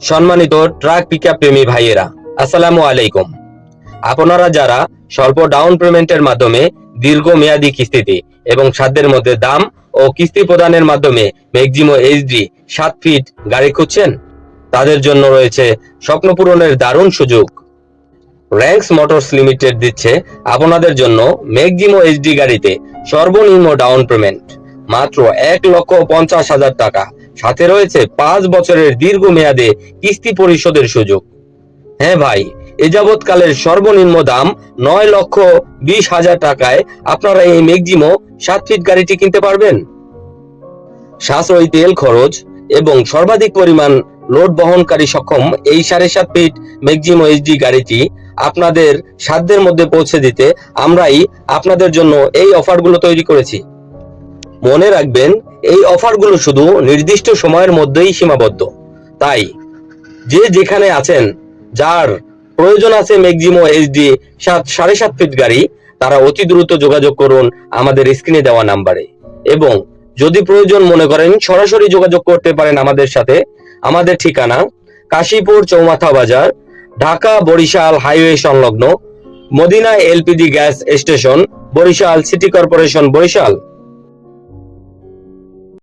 সম্মানিত truck pickup প্রেমী ভাইয়েরা, আসসালামু আলাইকুম। আপনারা যারা স্বল্প ডাউন পেমেন্টের মাধ্যমে দীর্ঘ মেয়াদী কিস্তিতে এবং সাধ্যের মধ্যে দাম ও কিস্তি প্রদানের মাধ্যমে ম্যাক্সিমো এইচডি সাত ফিট গাড়ি খুঁজছেন, তাদের জন্য রয়েছে স্বপ্ন পূরণের দারুণ সুযোগ। র্যাঙ্কস মোটরস লিমিটেড দিচ্ছে আপনাদের জন্য ম্যাক্সিমো এইচডি গাড়িতে সর্বনিম্ন ডাউন পেমেন্ট মাত্র এক লক্ষ পঞ্চাশ হাজার টাকা। সাথে রয়েছে পাঁচ বছরের দীর্ঘ মেয়াদে কিস্তি পরিশোধের সুযোগ। হ্যাঁ ভাই, এ যাবৎকালের সর্বনিম্ন দাম নয় লক্ষ বিশ হাজার টাকায় আপনারা এই ম্যাক্সিমো সাত ফিট গাড়িটি কিনতে পারবেন। সাশ্রয়ী তেল খরচ এবং সর্বাধিক পরিমাণ লোড বহনকারী সক্ষম এই সাড়ে সাত ফিট ম্যাক্সিমো এইচডি গাড়িটি আপনাদের সাধ্যের মধ্যে পৌঁছে দিতে আমরাই আপনাদের জন্য এই অফারগুলো তৈরি করেছি। মনে রাখবেন এই অফারগুলো শুধু নির্দিষ্ট সময়ের মধ্যেই সীমাবদ্ধ। তাই, যে যেখানে আছেন, যার প্রয়োজন আছে ম্যাক্সিমো এইচডি সাত, সাড়ে সাত ফিট গাড়ি, তারা অতি দ্রুত যোগাযোগ করুন আমাদের স্ক্রিনে দেওয়া নাম্বারে। এবং যদি প্রয়োজন মনে করেন, সরাসরি যোগাযোগ করতে পারেন আমাদের সাথে। আমাদের ঠিকানা কাশীপুর চৌমাথা বাজার, ঢাকা বরিশাল হাইওয়ে সংলগ্ন Madina LPG gas station, Barishal city corporation Barishal.